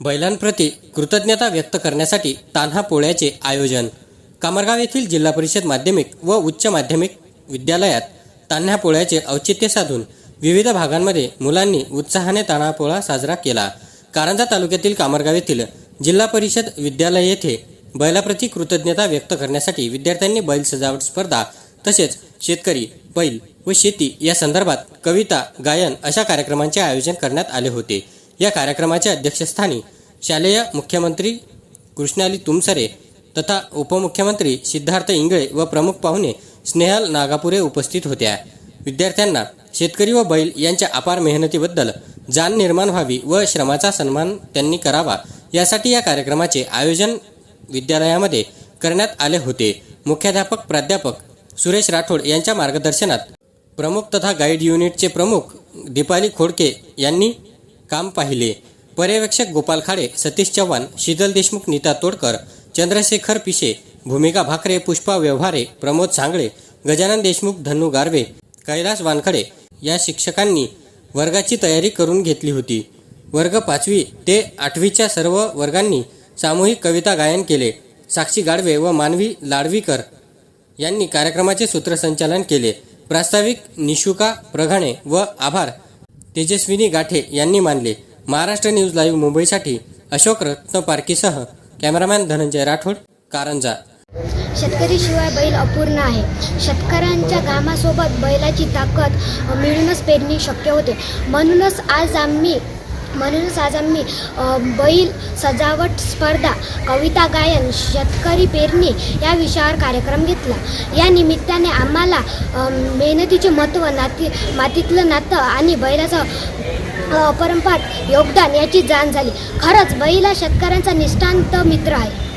बैलांप्रती कृतज्ञता व्यक्त करण्यासाठी तान्हा पोळ्याचे आयोजन. कामरगाव येथील जिल्हा परिषद माध्यमिक व उच्च माध्यमिक विद्यालयात तान्हा पोळ्याचे औचित्य साधून विविध भागांमध्ये मुलांनी उत्साहाने तान्हा पोळा साजरा केला. कारंजा तालुक्यातील कामरगाव येथील जिल्हा परिषद विद्यालय येथे बैलाप्रती कृतज्ञता व्यक्त करण्यासाठी विद्यार्थ्यांनी बैल सजावट स्पर्धा तसेच शेतकरी बैल व शेती या संदर्भात कविता गायन अशा कार्यक्रमांचे आयोजन करण्यात आले होते. या कार्यक्रमाच्या अध्यक्षस्थानी शालेय मुख्यमंत्री कृष्णाली तुमसरे तथा उपमुख्यमंत्री सिद्धार्थ इंगळे व प्रमुख पाहुणे स्नेहल नागापुरे उपस्थित होत्या. विद्यार्थ्यांना शेतकरी व बैल यांच्या अपार मेहनतीबद्दल जाण निर्माण व्हावी व श्रमाचा सन्मान त्यांनी करावा यासाठी या कार्यक्रमाचे आयोजन विद्यालयामध्ये करण्यात आले होते. मुख्याध्यापक प्राध्यापक सुरेश राठोड यांच्या मार्गदर्शनात प्रमुख तथा गाईड युनिटचे प्रमुख दीपाली खोडके यांनी काम पाहिले. पर्यवेक्षक गोपाल खाडे सतीश चव्हाण शीतल देशमुख नीता तोडकर चंद्रशेखर पिशे भूमिका भाकरे पुष्पा व्यवहारे प्रमोद सांगळे गजानन देशमुख धन्नू गारवे कैलास वानखडे या शिक्षकांनी वर्गाची तयारी करून घेतली होती. वर्ग पाचवी ते आठवीच्या सर्व वर्गांनी सामूहिक कविता गायन केले. साक्षी गाडवे व मानवी लाडवीकर यांनी कार्यक्रमाचे सूत्रसंचालन केले. प्रास्ताविक निशुका प्रघाणे व आभार तेजस्विनी गाठे यांनी मानले. महाराष्ट्र न्यूज लाईव्ह मुंबईसाठी अशोक रत्न पारकीसह कॅमेरामॅन धनंजय राठोड कारंजा. शेतकरीशिवाय बैल अपूर्ण आहे. शेतकऱ्यांच्या घामासोबत बैलाची ताकद मिळूनच पेरणी शक्य होते. म्हणूनच आज आम्ही म्हणूनच आज आम्ही बैल सजावट स्पर्धा कविता गायन शेतकरी पेरणी या विषयावर कार्यक्रम घेतला. या निमित्ताने आम्हाला मेहनतीचे महत्त्व नाती मातीतलं नातं आणि बैलाचं अपरंपार योगदान याची जाण झाली. खरंच बैल हा शेतकऱ्यांचा निष्ठांत मित्र आहे.